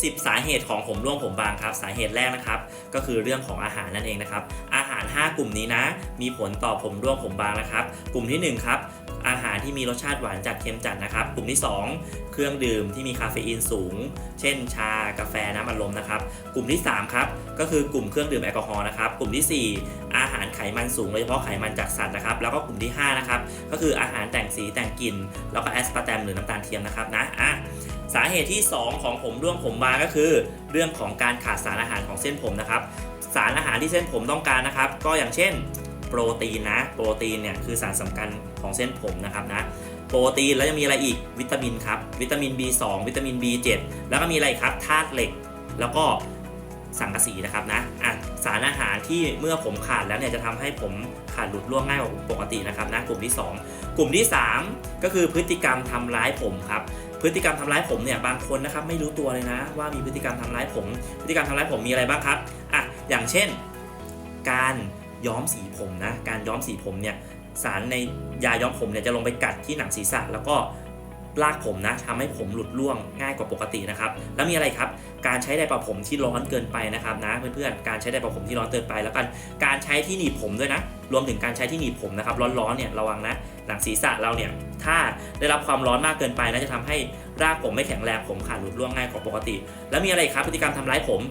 10 สาเหตุของผมร่วงผมบางครับ สาเหตุแรกนะครับ ก็คือเรื่องของอาหารนั่นเองนะครับ อาหาร 5 กลุ่มนี้นะ มีผลต่อผมร่วงผมบางนะครับ กลุ่มที่1ครับอาหารที่มีรสชาติหวานจัดเค็มจัดนะครับ กลุ่มที่ 2 เครื่องดื่มที่มีคาเฟอีนสูง เช่น ชากาแฟน้ำอัดลมนะครับ กลุ่มที่3ครับก็คือกลุ่มเครื่องดื่มแอลกอฮอล์นะครับ กลุ่มทีสี่4 อาหารไขมันสูงโดยเฉพาะไขมันจากสัตว์นะครับ แล้วก็กลุ่มที่5นะครับก็คืออาหารแต่งสีแต่งกลิ่นแล้วก็แอสปาร์แตมหรือน้ำตาลเทียมนะครับนะอะ สาเหตุที่ 2 ของผมร่วงผมบางก็คือ เรื่องของการขาดสารอาหารของเส้นผมนะครับ สารอาหารที่เส้นผมต้องการนะครับ ก็อย่างเช่น โปรตีนนะ โปรตีนเนี่ยคือสารสำคัญของเส้นผมนะครับนะโปรตีนแล้วยังมีอะไรอีกวิตามินครับ วิตามิน B2 วิตามิน B7 แล้วก็มีอะไรครับธาตุเหล็ก แล้วก็ สังกะสีนะครับนะอะสารอาหารที่เมื่อผมขาดแล้วเนี่ยจะทำให้ผมขาดหลุดร่วงง่ายกว่าปกตินะครับนะกลุ่มที่ 2 กลุ่มที่ 3 ก็คือพฤติกรรมทำร้ายผมครับพฤติกรรมทำร้ายผมเนี่ยบางคนนะครับไม่รู้ตัวเลยนะ ว่ามีพฤติกรรมทำร้ายผม พฤติกรรมทำร้ายผมมีอะไรบ้างครับอะอย่างเช่น การย้อมสีผมนะการย้อมสีผมเนี่ยสารในยาย้อมผมเนี่ยจะลงไปกัดที่หนังศีรษะแล้วก็ ลากผมนะทำให้ผมหลุดร่วงง่ายกว่าปกตินะครับ แล้วมีอะไรครับ การใช้ไดร์เป่าผมที่ร้อนเกินไปนะครับนะเพื่อนๆ การใช้ไดร์เป่าผมที่ร้อนเกินไปแล้วกัน การใช้ที่หนีบผมด้วยนะ รวมถึงการใช้ที่หนีบผมนะครับร้อนๆเนี่ยระวังนะหนังศีรษะเราเนี่ยถ้าได้รับความร้อนมากเกินไปนะจะทำให้รากผมไม่แข็งแรงผมขาดหลุดร่วงง่ายกว่าปกติ แล้วมีอะไรครับพฤติกรรมทำร้ายผม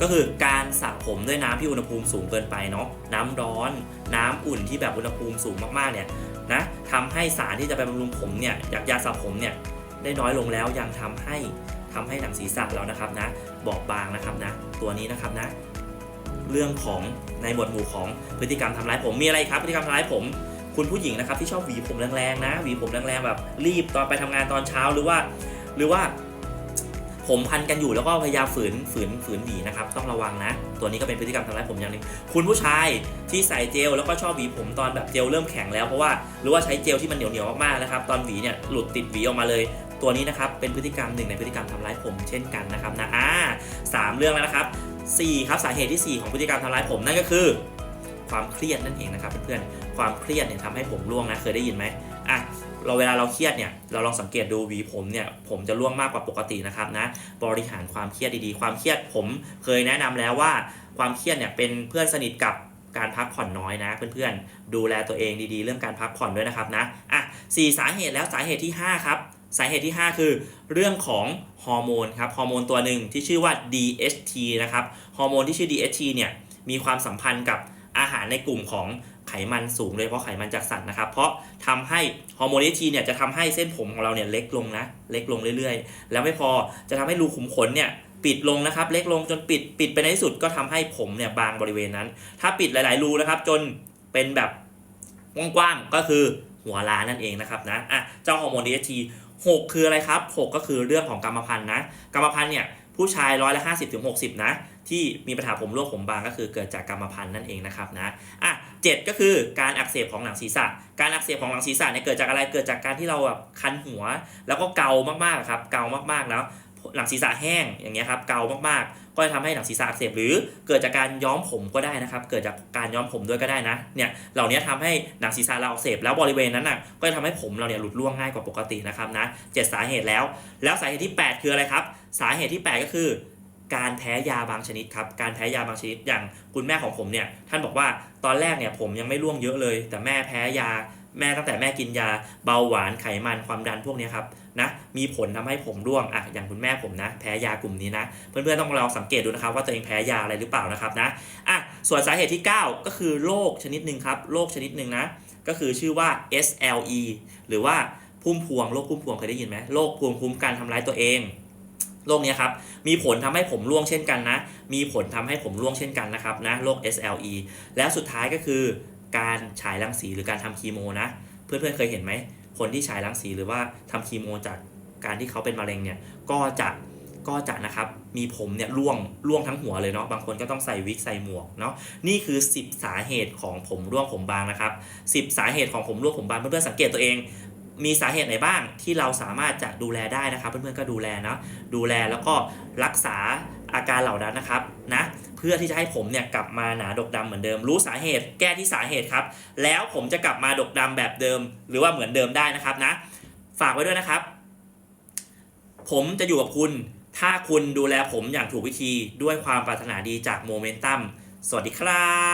ก็คือการสระผมด้วยน้ำที่อุณหภูมิสูงเกินไปเนาะน้ำร้อน น้ำอุ่นที่แบบอุณหภูมิสูงมากๆเนี่ย นะทำให้สารที่จะไปบำรุงผมเนี่ยจากยาสระผมเนี่ยได้น้อยลงแล้วยังทำให้ทำให้หนังศีรษะเรานะครับนะบอบบางนะครับนะตัวนี้นะครับนะ เรื่องของในหมวดหมู่ของพฤติกรรมทำร้ายผมมีอะไรครับพฤติกรรมทำร้ายผมคุณผู้หญิงนะครับที่ชอบหวีผมแรงๆนะหวีผมแรงๆแบบรีบตอนไปทำงานตอนเช้าหรือว่า หรือว่า ผมพันกันอยู่แล้วก็พยายามฝืนฝืนฝืนหวีนะครับต้องระวังนะ ตัวนี้ก็เป็นพฤติกรรมทำร้ายผมอย่างหนึ่งคุณผู้ชายที่ใส่เจลแล้วก็ชอบหวีผมตอนแบบเจลเริ่มแข็งแล้วเพราะว่าหรือว่าใช้เจลที่มันเหนียวเหนียวๆมากๆนะครับตอนหวีเนี่ยหลุดติดหวีออกมาเลย ตัวนี้นะครับเป็นพฤติกรรมหนึ่งในพฤติกรรมทำร้ายผมเช่นกันนะครับนะอ่าสามเรื่องแล้วนะครับสี่ครับสาเหตุที่สี่ของพฤติกรรมทำร้ายผมนั่นก็คือ ความเครียดนั่นเองนะครับเพื่อนๆความเครียดเนี่ยทำให้ผมร่วงนะเคยได้ยินไหม อะเราเวลาเราเครียดเนี่ยเราลองสังเกตดูหวีผมเนี่ยผมจะร่วงมากกว่าปกตินะครับนะบริหารความเครียดดีๆ ความเครียดผมเคยแนะนำแล้วว่าความเครียดเนี่ยเป็นเพื่อนสนิทกับการพักผ่อนน้อยนะเพื่อนๆดูแลตัวเองดีๆ เรื่องการพักผ่อนด้วยนะครับนะอะสี่สาเหตุแล้วสาเหตุที่ห้าครับ สาเหตุที่ 5 คือ เรื่องของฮอร์โมนครับฮอร์โมนตัวหนึ่งที่ชื่อว่า DHT นะครับฮอร์โมนที่ชื่อ DHT เนี่ยมีความสัมพันธ์กับอาหารในกลุ่มของ มันสูงโดยเฉพาะไขมันจากสัตว์นะครับ เพราะทำให้ฮอร์โมน DHT เนี่ยจะทำให้เส้นผมของเราเนี่ยเล็กลงนะเล็กลงเรื่อยๆ แล้วไม่พอจะทำให้รูขุมขนเนี่ยปิดลงนะครับ เล็กลงจนปิดปิดไปในที่สุดก็ทำให้ผมเนี่ยบางบริเวณนั้น ถ้าปิดหลาย ๆ รูนะครับ จนเป็นแบบกว้างๆก็คือหัวล้านนั่นเองนะครับนะอะเจ้าฮอร์โมน DHT 6คืออะไรครับ 6 ก็คือเรื่องของกรรมพันธุ์นะกรรมพันธุ์เนี่ยผู้ชายร้อยละห้าสิบถึงหกสิบนะที่มีปัญหาผมร่วงผมบางก็คือเกิดจากกรรมพันธุ์นั่นเองนะครับนะอะ เจ็ดก็คือการอักเสบของหนังศีรษะ การอักเสบของหนังศีรษะเนี่ยเกิดจากอะไร เกิดจากการที่เราแบบคันหัว แล้วก็เกามากๆครับ เกามากๆแล้วหนังศีรษะแห้งอย่างเงี้ยครับ เกามากๆ ก็จะทำให้หนังศีรษะอักเสบหรือเกิดจากการย้อมผมก็ได้นะครับ เกิดจากการย้อมผมด้วยก็ได้นะ เนี่ย เหล่านี้ทำให้หนังศีรษะเราอักเสบแล้วบริเวณนั้นน่ะ ก็จะทำให้ผมเราเนี่ยหลุดร่วงง่ายกว่าปกตินะครับนะเจ็ดสาเหตุแล้ว แล้วสาเหตุที่ 8 คืออะไรครับ สาเหตุที่ 8 ก็คือ การแพ้ยาบางชนิดครับ การแพ้ยาบางชนิด อย่างคุณแม่ของผมเนี่ย ท่านบอกว่าตอนแรกเนี่ยผมยังไม่ร่วงเยอะเลย แต่แม่แพ้ยา แม่ตั้งแต่แม่กินยา เบาหวาน ไขมัน ความดันพวกนี้ครับนะ มีผลทำให้ผมร่วงอะอย่างคุณแม่ผมนะ แพ้ยากลุ่มนี้นะ เพื่อนๆต้องลองสังเกตดูนะครับว่าตัวเองแพ้ยาอะไรหรือเปล่านะครับนะ อะ ส่วนสาเหตุที่ 9 ก็คือโรคชนิดหนึ่งครับ โรคชนิดหนึ่งนะ ก็คือชื่อว่า SLE หรือว่าพุ่มพวง โรคพุ่มพวงเคยได้ยินไหมโรคภูมิคุ้มกันทำร้ายตัวเอง โรคเนี้ยครับ มีผลทำให้ผมร่วงเช่นกันนะ มีผลทำให้ผมร่วงเช่นกันนะครับนะโรค SLE แล้วสุดท้ายก็คือการฉายรังสีหรือการทำคีโมนะ เพื่อนๆเคยเห็นไหม คนที่ฉายรังสีหรือว่าทำคีโมจากการที่เขาเป็นมะเร็งเนี่ย ก็จะก็จะนะครับ มีผมเนี่ยร่วงร่วงทั้งหัวเลยเนาะ บางคนก็ต้องใส่วิกใส่หมวกเนาะ นี่คือ 10 สาเหตุของผมร่วงผมบางนะครับ 10 สาเหตุของผมร่วงผมบางเพื่อนๆสังเกตตัวเอง มีสาเหตุไหนบ้างที่เราสามารถจะดูแลได้นะครับ เพื่อนๆก็ดูแลเนาะดูแลแล้วก็รักษาอาการเหล่านั้นนะครับนะเพื่อที่จะให้ผมเนี่ยกลับมาหนาดกดำเหมือนเดิม รู้สาเหตุแก้ที่สาเหตุครับ แล้วผมจะกลับมาดกดำแบบเดิม หรือว่าเหมือนเดิมได้นะครับนะ ฝากไว้ด้วยนะครับ ผมจะอยู่กับคุณ ถ้าคุณดูแลผมอย่างถูกวิธีด้วยความปรารถนาดีจากโมเมนตัมสวัสดีครับ